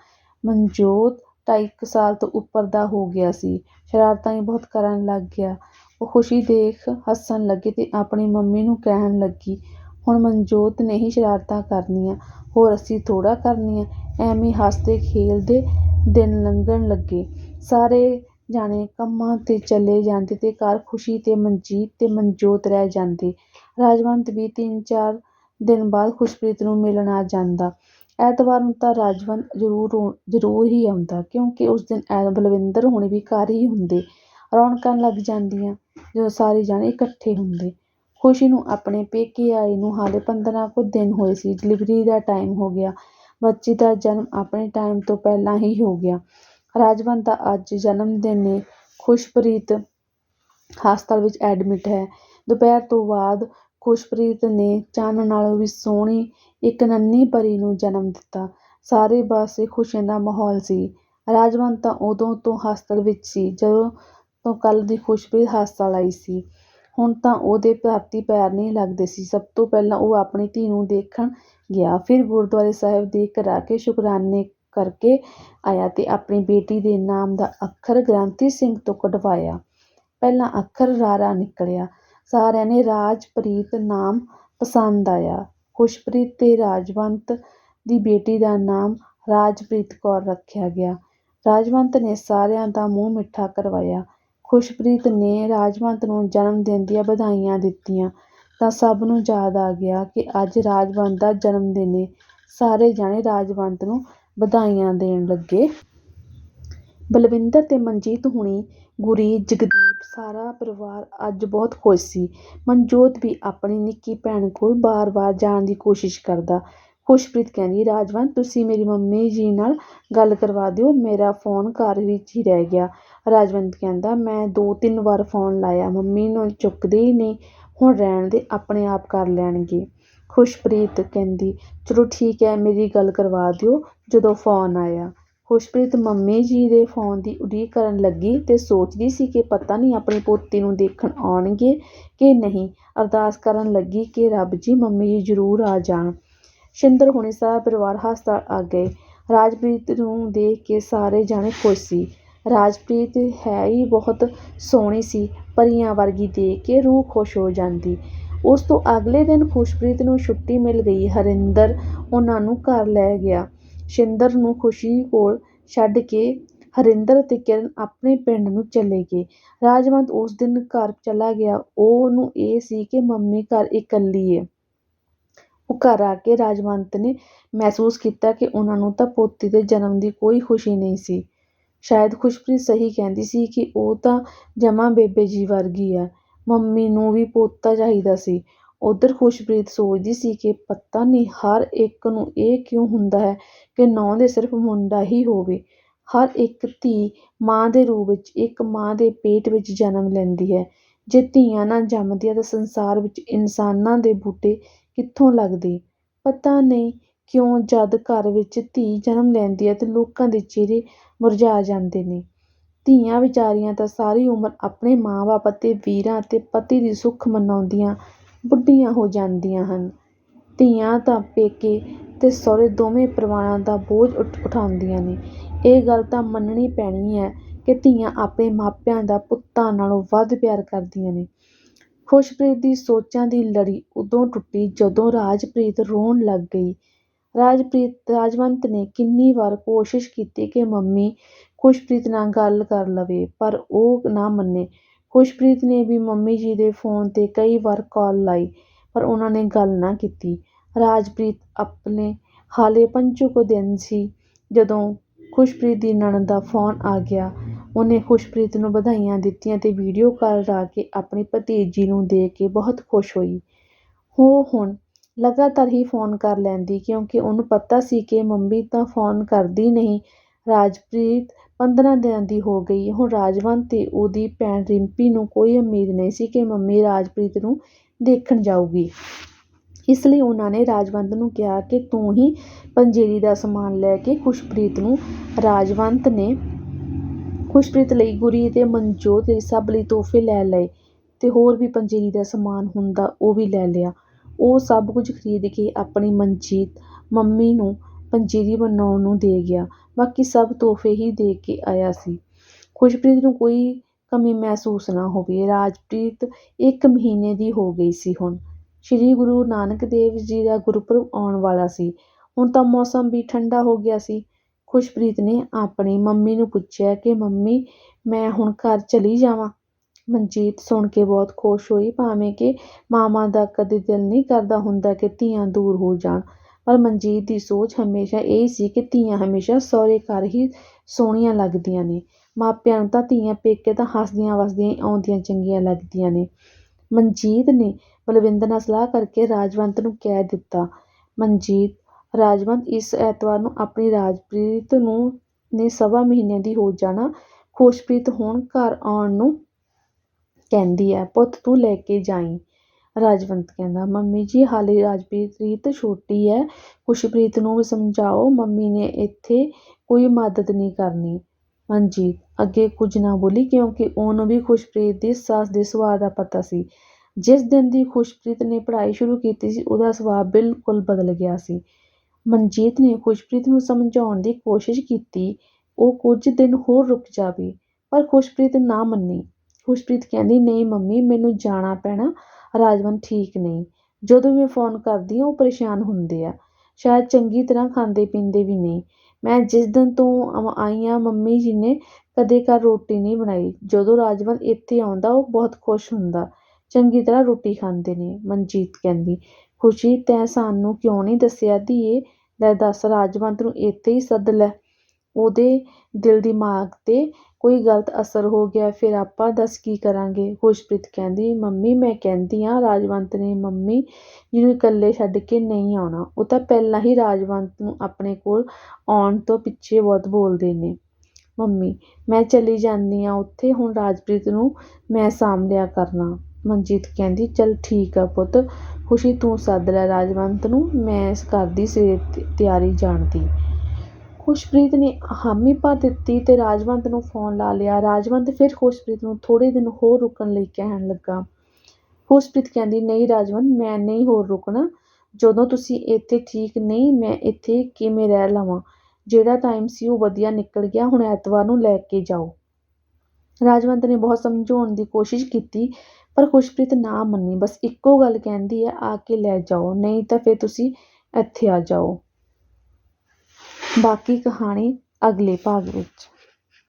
ਮਨਜੋਤ ਢਾਈ ਕੁ ਸਾਲ ਤੋਂ ਉੱਪਰ ਦਾ ਹੋ ਗਿਆ ਸੀ। ਸ਼ਰਾਰਤਾਂ ਵੀ ਬਹੁਤ ਕਰਨ ਲੱਗ ਗਿਆ। ਉਹ ਖੁਸ਼ੀ ਦੇਖ ਹੱਸਣ ਲੱਗੀ ਅਤੇ ਆਪਣੀ ਮੰਮੀ ਨੂੰ ਕਹਿਣ ਲੱਗੀ, ਹੁਣ ਮਨਜੋਤ ਨੇ ਹੀ ਸ਼ਰਾਰਤਾਂ ਕਰਨੀਆਂ, ਹੋਰ ਅਸੀਂ ਥੋੜ੍ਹਾ ਕਰਨੀਆਂ। ਐਵੇਂ ਹੱਸਦੇ, ਖੇਲਦੇ ਦਿਨ ਲੰਘਣ ਲੱਗੇ। ਸਾਰੇ ਜਾਣੇ ਕੰਮਾਂ 'ਤੇ ਚਲੇ ਜਾਂਦੇ ਅਤੇ ਘਰ ਖੁਸ਼ੀ ਤੇ ਮਨਜੀਤ ਅਤੇ ਮਨਜੋਤ ਰਹਿ ਜਾਂਦੇ। ਰਾਜਵੰਤ ਵੀ ਤਿੰਨ ਚਾਰ ਦਿਨ ਬਾਅਦ ਖੁਸ਼ਪ੍ਰੀਤ ਨੂੰ ਮਿਲਣ ਆ ਜਾਂਦਾ। ਐਤਵਾਰ ਨੂੰ ਤਾਂ ਰਾਜਵੰਤ ਜ਼ਰੂਰ ਜ਼ਰੂਰ ਹੀ ਆਉਂਦਾ, ਕਿਉਂਕਿ ਉਸ ਦਿਨ ਐ ਬਲਵਿੰਦਰ ਹੁਣੀ ਵੀ ਘਰ ਹੀ ਹੁੰਦੇ। ਰੌਣਕਾਂ ਲੱਗ ਜਾਂਦੀਆਂ, ਜਦੋਂ ਸਾਰੇ ਜਾਣੇ ਇਕੱਠੇ ਹੁੰਦੇ। ਖੁਸ਼ੀ ਨੂੰ ਆਪਣੇ ਪੇਕੇ ਆਈ ਨੂੰ ਹਾਲੇ ਪੰਦਰਾਂ ਕੁ ਦਿਨ ਹੋਏ ਸੀ, ਡਿਲੀਵਰੀ ਦਾ ਟਾਈਮ ਹੋ ਗਿਆ। ਬੱਚੀ ਦਾ ਜਨਮ ਆਪਣੇ ਟਾਈਮ ਤੋਂ ਪਹਿਲਾਂ ਹੀ ਹੋ ਗਿਆ। ਰਾਜਵੰਤ ਦਾ ਅੱਜ ਜਨਮ ਦਿਨ ਨੇ ਖੁਸ਼ਪ੍ਰੀਤ ਹਸਪਤਾਲ ਵਿੱਚ ਐਡਮਿਟ ਹੈ। ਦੁਪਹਿਰ ਤੋਂ ਬਾਅਦ ਖੁਸ਼ਪ੍ਰੀਤ ਨੇ ਚੰਨ ਨਾਲੋਂ ਵੀ ਸੋਹਣੀ ਇੱਕ ਨੰਨ੍ਹੀ ਪਰੀ ਨੂੰ ਜਨਮ ਦਿੱਤਾ। ਸਾਰੇ ਪਾਸੇ ਖੁਸ਼ੀਆਂ ਦਾ ਮਾਹੌਲ ਸੀ। ਰਾਜਵੰਤ ਤਾਂ ਉਦੋਂ ਤੋਂ ਹਸਪਤਾਲ ਵਿੱਚ ਸੀ, ਜਦੋਂ ਤੋਂ ਕੱਲ੍ਹ ਦੀ ਖੁਸ਼ਪ੍ਰੀਤ ਹਸਪਤਾਲ ਆਈ ਸੀ। ਹੁਣ ਤਾਂ ਉਹਦੇ ਧਰਤੀ ਪੈਰ ਨਹੀਂ ਲੱਗਦੇ ਸੀ। ਸਭ ਤੋਂ ਪਹਿਲਾਂ ਉਹ ਆਪਣੀ ਧੀ ਨੂੰ ਦੇਖਣ ਗਿਆ। ਫਿਰ ਗੁਰਦੁਆਰੇ ਸਾਹਿਬ ਦੇਖ ਕਰਾ ਕੇ ਸ਼ੁਕਰਾਨੇ ਕਰਕੇ ਆਇਆ ਤੇ ਆਪਣੀ ਬੇਟੀ ਦੇ ਨਾਮ ਦਾ ਅੱਖਰ ਗ੍ਰੰਥੀ ਸਿੰਘ ਤੋਂ ਕਢਵਾਇਆ। ਪਹਿਲਾਂ ਅੱਖਰ ਰਾਰਾ ਨਿਕਲਿਆ। ਸਾਰਿਆਂ ਨੇ ਰਾਜਪ੍ਰੀਤ ਨਾਮ ਪਸੰਦ ਆਇਆ। ਖੁਸ਼ਪ੍ਰੀਤ ਤੇ ਰਾਜਵੰਤ ਦੀ ਬੇਟੀ ਦਾ ਨਾਮ ਰਾਜਪ੍ਰੀਤ ਕੌਰ ਰੱਖਿਆ ਗਿਆ। ਰਾਜਵੰਤ ਨੇ ਸਾਰਿਆਂ ਦਾ ਮੂੰਹ ਮਿੱਠਾ ਕਰਵਾਇਆ। ਖੁਸ਼ਪ੍ਰੀਤ ਨੇ ਰਾਜਵੰਤ ਨੂੰ ਜਨਮ ਦਿਨ ਦੀਆਂ ਵਧਾਈਆਂ ਦਿੱਤੀਆਂ ਤਾਂ ਸਭ ਨੂੰ ਯਾਦ ਆ ਗਿਆ ਕਿ ਅੱਜ ਰਾਜਵੰਤ ਦਾ ਜਨਮ ਦਿਨ ਏ। ਸਾਰੇ ਜਾਣੇ ਰਾਜਵੰਤ ਨੂੰ ਵਧਾਈਆਂ ਦੇਣ ਲੱਗੇ। ਬਲਵਿੰਦਰ ਤੇ ਮਨਜੀਤ ਹੁਣੀ ਗੁਰੀ ਜਗਦੀਪ ਸਾਰਾ ਪਰਿਵਾਰ ਅੱਜ ਬਹੁਤ ਖੁਸ਼ ਸੀ। ਮਨਜੋਤ ਵੀ ਆਪਣੀ ਨਿੱਕੀ ਭੈਣ ਕੋਲ ਬਾਰ-ਬਾਰ ਜਾਣ ਦੀ ਕੋਸ਼ਿਸ਼ ਕਰਦਾ। ਖੁਸ਼ਪ੍ਰੀਤ ਕਹਿੰਦੀ, ਰਾਜਵੰਤ, ਤੁਸੀਂ ਮੇਰੀ ਮੰਮੀ ਜੀ ਨਾਲ ਗੱਲ ਕਰਵਾ ਦਿਓ। ਮੇਰਾ ਫੋਨ ਘਰ ਵਿੱਚ ਹੀ ਰਹਿ ਗਿਆ। ਰਾਜਵੰਤ ਕਹਿੰਦਾ, ਮੈਂ ਦੋ ਤਿੰਨ ਵਾਰ ਫੋਨ ਲਾਇਆ। ਮੰਮੀ ਨੂੰ ਚੁੱਕਦੇ ਹੀ ਨਹੀਂ। ਹੁਣ ਰਹਿਣ ਦੇ, ਆਪਣੇ ਆਪ ਕਰ ਲੈਣਗੇ। ਖੁਸ਼ਪ੍ਰੀਤ ਕਹਿੰਦੀ, ਚਲੋ ਠੀਕ ਹੈ, ਮੇਰੀ ਗੱਲ ਕਰਵਾ ਦਿਓ ਜਦੋਂ ਫੋਨ ਆਇਆ। ਖੁਸ਼ਪ੍ਰੀਤ ਮੰਮੀ ਜੀ ਦੇ ਫੋਨ ਦੀ ਉਡੀਕ ਕਰਨ ਲੱਗੀ ਤੇ ਸੋਚਦੀ ਸੀ ਕਿ ਪਤਾ ਨਹੀਂ ਆਪਣੀ ਪੋਤੀ ਨੂੰ ਦੇਖਣ ਆਉਣਗੇ ਕਿ ਨਹੀਂ। ਅਰਦਾਸ ਕਰਨ ਲੱਗੀ ਕਿ ਰੱਬ ਜੀ, ਮੰਮੀ ਜੀ ਜ਼ਰੂਰ ਆ ਜਾਣ। ਸ਼ਿੰਦਰ ਹੁਣੇ ਸਾਰਾ ਪਰਿਵਾਰ ਹਸਪਤਾਲ ਆ ਗਏ। ਰਾਜਪ੍ਰੀਤ ਨੂੰ ਦੇਖ ਕੇ ਸਾਰੇ ਜਾਣੇ ਖੁਸ਼ ਸੀ। ਰਾਜਪ੍ਰੀਤ ਹੈ ਹੀ ਬਹੁਤ ਸੋਹਣੀ ਸੀ, ਪਰੀਆਂ ਵਰਗੀ ਦੇਖ ਕੇ ਰੂਹ ਖੁਸ਼ ਹੋ ਜਾਂਦੀ। ਉਸ ਤੋਂ ਅਗਲੇ ਦਿਨ ਖੁਸ਼ਪ੍ਰੀਤ ਨੂੰ ਛੁੱਟੀ ਮਿਲ ਗਈ। ਹਰਿੰਦਰ ਉਹਨਾਂ ਨੂੰ ਘਰ ਲੈ ਗਿਆ। ਸ਼ਿੰਦਰ ਨੂੰ ਖੁਸ਼ੀ ਕੋਲ ਛੱਡ ਕੇ ਹਰਿੰਦਰ ਅਤੇ ਕਿਰਨ ਆਪਣੇ ਪਿੰਡ ਨੂੰ ਚਲੇ ਗਏ। ਰਾਜਵੰਤ ਉਸ ਦਿਨ ਘਰ ਚਲਾ ਗਿਆ। ਉਹਨੂੰ ਇਹ ਸੀ ਕਿ ਮੰਮੀ ਘਰ ਇਕੱਲੀ ਏ। ਉਹ ਘਰ ਆ ਕੇ ਰਾਜਵੰਤ ਨੇ ਮਹਿਸੂਸ ਕੀਤਾ ਕਿ ਉਹਨਾਂ ਨੂੰ ਤਾਂ ਪੋਤੀ ਦੇ ਜਨਮ ਦੀ ਕੋਈ ਖੁਸ਼ੀ ਨਹੀਂ ਸੀ। ਸ਼ਾਇਦ ਖੁਸ਼ਪ੍ਰੀਤ ਸਹੀ ਕਹਿੰਦੀ ਸੀ ਕਿ ਉਹ ਤਾਂ ਜਮਾਂ ਬੇਬੇ ਜੀ ਵਰਗੀ ਆ। ਮੰਮੀ ਨੂੰ ਵੀ ਪੋਤਾ ਚਾਹੀਦਾ ਸੀ। ਉਧਰ ਖੁਸ਼ਪ੍ਰੀਤ ਸੋਚਦੀ ਸੀ ਕਿ ਪਤਾ ਨਹੀਂ ਹਰ ਇੱਕ ਨੂੰ ਇਹ ਕਿਉਂ ਹੁੰਦਾ ਹੈ ਕਿ ਨੌਂ ਦੇ ਸਿਰਫ ਮੁੰਡਾ ਹੀ ਹੋਵੇ। ਹਰ ਇੱਕ ਧੀ ਮਾਂ ਦੇ ਰੂਪ ਵਿੱਚ, ਇੱਕ ਮਾਂ ਦੇ ਪੇਟ ਵਿੱਚ ਜਨਮ ਲੈਂਦੀ ਹੈ। ਜੇ ਧੀਆਂ ਨਾ ਜੰਮਦੀਆਂ ਤਾਂ ਸੰਸਾਰ ਵਿੱਚ ਇਨਸਾਨਾਂ ਦੇ ਬੂਟੇ ਕਿੱਥੋਂ ਲੱਗਦੇ? ਪਤਾ ਨਹੀਂ ਕਿਉਂ ਜਦ ਘਰ ਵਿੱਚ ਧੀ ਜਨਮ ਲੈਂਦੀ ਹੈ ਤੇ ਲੋਕਾਂ ਦੇ ਚਿਹਰੇ ਮੁਰਝਾ ਜਾਂਦੇ ਨੇ। ਧੀਆਂ ਵਿਚਾਰੀਆਂ ਤਾਂ ਸਾਰੀ ਉਮਰ ਆਪਣੇ ਮਾਂ-ਬਾਪ ਅਤੇ ਵੀਰਾਂ ਅਤੇ ਪਤੀ ਦੀ ਸੁੱਖ ਮਨਾਉਂਦੀਆਂ ਬੁੱਢੀਆਂ ਹੋ ਜਾਂਦੀਆਂ ਹਨ। ਧੀਆਂ ਤਾਂ ਪੇਕੇ ਅਤੇ ਸਹੁਰੇ ਦੋਵੇਂ ਪਰਿਵਾਰਾਂ ਦਾ ਬੋਝ ਉਠ, ਉਠਾਉਂਦੀਆਂ ਨੇ। ਇਹ ਗੱਲ ਤਾਂ ਮੰਨਣੀ ਪੈਣੀ ਹੈ ਕਿ ਧੀਆਂ ਆਪਣੇ ਮਾਪਿਆਂ ਦਾ ਪੁੱਤਾਂ ਨਾਲੋਂ ਵੱਧ ਪਿਆਰ ਕਰਦੀਆਂ ਨੇ। ਖੁਸ਼ਪ੍ਰੀਤ ਦੀ ਸੋਚਾਂ ਦੀ ਲੜੀ ਉਦੋਂ ਟੁੱਟੀ ਜਦੋਂ ਰਾਜਪ੍ਰੀਤ ਰੋਣ ਲੱਗ ਗਈ। ਰਾਜਪ੍ਰੀਤ, ਰਾਜਵੰਤ ਨੇ ਕਿੰਨੀ ਵਾਰ ਕੋਸ਼ਿਸ਼ ਕੀਤੀ ਕਿ ਮੰਮੀ ਖੁਸ਼ਪ੍ਰੀਤ ਨਾਲ ਗੱਲ ਕਰ ਲਵੇ, ਪਰ ਉਹ ਨਾ ਮੰਨੇ। ਖੁਸ਼ਪ੍ਰੀਤ ਨੇ ਵੀ ਮੰਮੀ ਜੀ ਦੇ ਫੋਨ 'ਤੇ ਕਈ ਵਾਰ ਕਾਲ ਲਾਈ, ਪਰ ਉਹਨਾਂ ਨੇ ਗੱਲ ਨਾ ਕੀਤੀ। ਰਾਜਪ੍ਰੀਤ ਆਪਣੇ ਹਾਲੇ ਪੰਜ ਕੁ ਦਿਨ ਸੀ, ਜਦੋਂ ਖੁਸ਼ਪ੍ਰੀਤ ਦੀ ਨਣਦ ਦਾ ਫੋਨ ਆ ਗਿਆ। ਉਹਨੇ ਖੁਸ਼ਪ੍ਰੀਤ ਨੂੰ ਵਧਾਈਆਂ ਦਿੱਤੀਆਂ ਤੇ ਵੀਡੀਓ ਕਾਲ ਲਾ ਕੇ ਆਪਣੀ ਭਤੀਜੀ ਨੂੰ ਦੇਖ ਕੇ ਬਹੁਤ ਖੁਸ਼ ਹੋਈ। ਉਹ ਹੁਣ ਲਗਾਤਾਰ ਹੀ ਫੋਨ ਕਰ ਲੈਂਦੀ, ਕਿਉਂਕਿ ਉਹਨੂੰ ਪਤਾ ਸੀ ਕਿ ਮੰਮੀ ਤਾਂ ਫੋਨ ਕਰਦੀ ਨਹੀਂ ਰਾਜਪ੍ਰੀਤ ਪੰਦਰਾਂ ਦਿਨਾਂ ਦੀ ਹੋ ਗਈ ਹੁਣ ਰਾਜਵੰਤ ਤੇ ਉਹਦੀ ਭੈਣ ਰਿੰਪੀ ਨੂੰ ਕੋਈ ਉਮੀਦ ਨਹੀਂ ਸੀ ਕਿ ਮੰਮੀ ਰਾਜਪ੍ਰੀਤ ਨੂੰ ਦੇਖਣ ਜਾਊਗੀ। ਇਸ ਲਈ ਉਹਨਾਂ ਨੇ ਰਾਜਵੰਤ ਨੂੰ ਕਿਹਾ ਕਿ ਤੂੰ ਹੀ ਪੰਜੀਰੀ ਦਾ ਸਮਾਨ ਲੈ ਕੇ ਖੁਸ਼ਪ੍ਰੀਤ ਨੂੰ ਰਾਜਵੰਤ ਨੇ ਖੁਸ਼ਪ੍ਰੀਤ ਲਈ ਗੁਰੀ ਅਤੇ ਮਨਜੋਤ ਲਈ ਸਭ ਲਈ ਤੋਹਫੇ ਲੈ ਲਏ ਤੇ ਹੋਰ ਵੀ ਪੰਜੀਰੀ ਦਾ ਸਮਾਨ ਹੁੰਦਾ ਉਹ ਵੀ ਲੈ ਲਿਆ। ਉਹ ਸਭ ਕੁਝ ਖਰੀਦ ਕੇ ਆਪਣੀ ਮਨਜੀਤ ਮੰਮੀ ਨੂੰ ਪੰਜੀਰੀ ਬਣਾਉਣ ਨੂੰ ਦੇ ਗਿਆ। ਬਾਕੀ ਸਭ ਤੋਹਫੇ ਹੀ ਦੇ ਕੇ ਆਇਆ ਸੀ। ਖੁਸ਼ਪ੍ਰੀਤ ਨੂੰ ਕੋਈ ਕਮੀ ਮਹਿਸੂਸ ਨਾ ਹੋਵੇ। ਰਾਜਪ੍ਰੀਤ ਇੱਕ ਮਹੀਨੇ ਦੀ ਹੋ ਗਈ ਸੀ ਹੁਣ। ਸ੍ਰੀ ਗੁਰੂ ਨਾਨਕ ਦੇਵ ਜੀ ਦਾ ਗੁਰਪੁਰਬ ਆਉਣ ਵਾਲਾ ਸੀ। ਹੁਣ ਤਾਂ ਮੌਸਮ ਵੀ ਠੰਡਾ ਹੋ ਗਿਆ ਸੀ। ਖੁਸ਼ਪ੍ਰੀਤ ਨੇ ਆਪਣੀ ਮੰਮੀ ਨੂੰ ਪੁੱਛਿਆ ਕਿ, ਮੰਮੀ, ਮੈਂ ਹੁਣ ਘਰ ਚਲੀ ਜਾਵਾਂ? ਮਨਜੀਤ ਸੁਣ ਕੇ ਬਹੁਤ ਖੁਸ਼ ਹੋਈ। ਭਾਵੇਂ ਕਿ ਮਾਮਾ ਦਾ ਕਦੇ ਦਿਲ ਨਹੀਂ ਕਰਦਾ ਹੁੰਦਾ ਕਿ ਧੀਆਂ ਦੂਰ ਹੋ ਜਾਣ। ਪਰ ਮਨਜੀਤ ਦੀ ਸੋਚ ਹਮੇਸ਼ਾ ਇਹ ਸੀ ਕਿ ਧੀਆਂ ਹਮੇਸ਼ਾ ਸਹੁਰੇ ਘਰ ਹੀ ਸੋਹਣੀਆਂ ਲੱਗਦੀਆਂ ਨੇ। ਮਾਪਿਆਂ ਨੂੰ ਤਾਂ ਧੀਆਂ ਪੇਕੇ ਤਾਂ ਹੱਸਦੀਆਂ ਵਸਦੀਆਂ ਹੀ ਆਉਂਦੀਆਂ ਚੰਗੀਆਂ ਲੱਗਦੀਆਂ ਨੇ। ਮਨਜੀਤ ਨੇ ਬਲਵਿੰਦਰ ਨਾਲ ਸਲਾਹ ਕਰਕੇ ਰਾਜਵੰਤ ਨੂੰ ਕਹਿ ਦਿੱਤਾ। ਮਨਜੀਤ, ਰਾਜਵੰਤ ਇਸ ਐਤਵਾਰ ਨੂੰ ਆਪਣੀ ਰਾਜਪ੍ਰੀਤ ਨੂੰ ਨੇ ਸਵਾ ਮਹੀਨੇ ਦੀ ਹੋ ਜਾਣਾ ਖੁਸ਼ਪ੍ਰੀਤ ਹੁਣ ਘਰ ਆਉਣ ਨੂੰ ਕਹਿੰਦੀ ਹੈ, ਪੁੱਤ, ਤੂੰ ਲੈ ਕੇ ਜਾਈਂ। ਰਾਜਵੰਤ ਕਹਿੰਦਾ, ਮੰਮੀ ਜੀ, ਹਾਲੇ ਰਾਜਪ੍ਰੀਤ ਛੋਟੀ ਹੈ। ਖੁਸ਼ਪ੍ਰੀਤ ਨੂੰ ਵੀ ਸਮਝਾਓ, ਮੰਮੀ ਨੇ ਇੱਥੇ ਕੋਈ ਮਦਦ ਨਹੀਂ ਕਰਨੀ। ਮਨਜੀਤ ਅੱਗੇ ਕੁਝ ਨਾ ਬੋਲੀ, ਕਿਉਂਕਿ ਉਹਨੂੰ ਵੀ ਖੁਸ਼ਪ੍ਰੀਤ ਦੀ ਸੱਸ ਦੇ ਸੁਭਾਅ ਦਾ ਪਤਾ ਸੀ। ਜਿਸ ਦਿਨ ਦੀ ਖੁਸ਼ਪ੍ਰੀਤ ਨੇ ਪੜ੍ਹਾਈ ਸ਼ੁਰੂ ਕੀਤੀ ਸੀ, ਉਹਦਾ ਸੁਭਾਅ ਬਿਲਕੁਲ ਬਦਲ ਗਿਆ ਸੀ। ਮਨਜੀਤ ਨੇ ਖੁਸ਼ਪ੍ਰੀਤ ਨੂੰ ਸਮਝਾਉਣ ਦੀ ਕੋਸ਼ਿਸ਼ ਕੀਤੀ, ਉਹ ਕੁਝ ਦਿਨ ਹੋਰ ਰੁਕ ਜਾਵੇ, ਪਰ ਖੁਸ਼ਪ੍ਰੀਤ ਨਾ ਮੰਨੀ। ਖੁਸ਼ਪ੍ਰੀਤ ਕਹਿੰਦੀ, ਨਹੀਂ ਮੰਮੀ, ਮੈਨੂੰ ਜਾਣਾ ਪੈਣਾ। ਰਾਜਵੰਤ ਠੀਕ ਨਹੀਂ। ਜਦੋਂ ਵੀ ਮੈਂ ਫੋਨ ਕਰਦੀ ਹਾਂ, ਉਹ ਪਰੇਸ਼ਾਨ ਹੁੰਦੇ ਆ। ਸ਼ਾਇਦ ਚੰਗੀ ਤਰ੍ਹਾਂ ਖਾਂਦੇ ਪੀਂਦੇ ਵੀ ਨਹੀਂ। ਮੈਂ ਜਿਸ ਦਿਨ ਤੋਂ ਆਈ ਹਾਂ, ਮੰਮੀ ਜੀ ਨੇ ਕਦੇ ਘਰ ਰੋਟੀ ਨਹੀਂ ਬਣਾਈ। ਜਦੋਂ ਰਾਜਵੰਤ ਇੱਥੇ ਆਉਂਦਾ, ਉਹ ਬਹੁਤ ਖੁਸ਼ ਹੁੰਦਾ। ਚੰਗੀ ਤਰ੍ਹਾਂ ਰੋਟੀ ਖਾਂਦੇ ਨੇ। ਮਨਜੀਤ ਕਹਿੰਦੀ, ਖੁਸ਼ੀ, ਤੈਂ ਸਾਨੂੰ ਕਿਉਂ ਨਹੀਂ ਦੱਸਿਆ ਧੀਏ? ਲੈ ਦੱਸ ਰਾਜਵੰਤ ਨੂੰ ਇੱਥੇ ਹੀ ਸੱਦ ਲੈ। ਉਹਦੇ ਦਿਲ ਦਿਮਾਗ 'ਤੇ ਕੋਈ ਗਲਤ ਅਸਰ ਹੋ ਗਿਆ, ਫਿਰ ਆਪਾਂ ਦੱਸ ਕੀ ਕਰਾਂਗੇ? ਖੁਸ਼ਪ੍ਰੀਤ ਕਹਿੰਦੀ, ਮੰਮੀ, ਮੈਂ ਕਹਿੰਦੀ ਹਾਂ, ਰਾਜਵੰਤ ਨੇ ਮੰਮੀ ਜਿਹਨੂੰ ਇਕੱਲੇ ਛੱਡ ਕੇ ਨਹੀਂ ਆਉਣਾ, ਉਹ ਤਾਂ ਪਹਿਲਾਂ ਹੀ ਰਾਜਵੰਤ ਨੂੰ ਆਪਣੇ ਕੋਲ ਆਉਣ ਤੋਂ ਪਿੱਛੇ ਬਹੁਤ ਬੋਲਦੇ ਨੇ। ਮੰਮੀ, ਮੈਂ ਚਲੀ ਜਾਂਦੀ ਹਾਂ, ਉੱਥੇ ਹੁਣ ਰਾਜਪ੍ਰੀਤ ਨੂੰ ਮੈਂ ਸਾਂਭ ਲਿਆ ਕਰਨਾ। ਮਨਜੀਤ ਕਹਿੰਦੀ, ਚਲ ਠੀਕ ਆ ਪੁੱਤ, ਖੁਸ਼ੀ ਤੂੰ ਸੱਦ ਲੈ ਰਾਜਵੰਤ ਨੂੰ, ਮੈਂ ਕਰਦੀ ਸਵੇਰ ਤਿਆਰੀ ਜਾਣ ਦੀ ਖੁਸ਼ਪ੍ਰੀਤ ਨੇ ਹਾਮੀ ਭਰ ਦਿੱਤੀ ਤੇ ਰਾਜਵੰਤ ਨੂੰ ਫੋਨ ਲਾ ਲਿਆ। ਰਾਜਵੰਤ ਫਿਰ ਖੁਸ਼ਪ੍ਰੀਤ ਨੂੰ ਥੋੜੇ ਦਿਨ ਹੋਰ ਰੁਕਣ ਲਈ ਕਹਿਣ ਲੱਗਾ। ਖੁਸ਼ਪ੍ਰੀਤ ਕਹਿੰਦੀ, ਨਹੀਂ ਰਾਜਵੰਤ, ਮੈਂ ਨਹੀਂ ਹੋਰ ਰੁਕਣਾ। ਜਦੋਂ ਤੁਸੀਂ ਇੱਥੇ ਠੀਕ ਨਹੀਂ, ਮੈਂ ਇੱਥੇ ਕਿਵੇਂ ਰਹਿ ਲਵਾਂ? ਜਿਹੜਾ ਟਾਈਮ ਸੀ ਉਹ ਵਧੀਆ ਨਿਕਲ ਗਿਆ, ਹੁਣ ਐਤਵਾਰ ਨੂੰ ਲੈ ਕੇ ਜਾਓ। ਰਾਜਵੰਤ ਨੇ ਬਹੁਤ ਸਮਝਾਉਣ ਦੀ ਕੋਸ਼ਿਸ਼ ਕੀਤੀ, ਪਰ ਖੁਸ਼ਪ੍ਰੀਤ ਨਾ ਮੰਨੀ। ਬਸ ਇੱਕੋ ਗੱਲ ਕਹਿੰਦੀ ਹੈ, ਆ ਕੇ ਲੈ ਜਾਓ, ਨਹੀਂ ਤਾਂ ਫਿਰ ਤੁਸੀਂ ਇੱਥੇ ਆ ਜਾਓ। ਬਾਕੀ ਕਹਾਣੀ ਅਗਲੇ ਭਾਗ ਵਿੱਚ।